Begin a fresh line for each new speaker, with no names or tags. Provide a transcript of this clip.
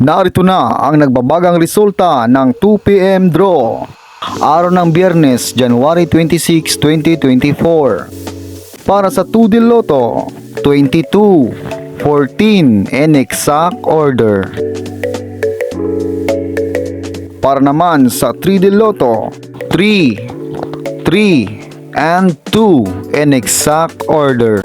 Narito na ang nagbabagang resulta ng 2pm draw. Araw ng Biyernes, January 26, 2024. Para sa 2 Del Lotto, 22, 14 in exact order. Para naman sa 3 Del Lotto, 3, 3, and 2 in exact order.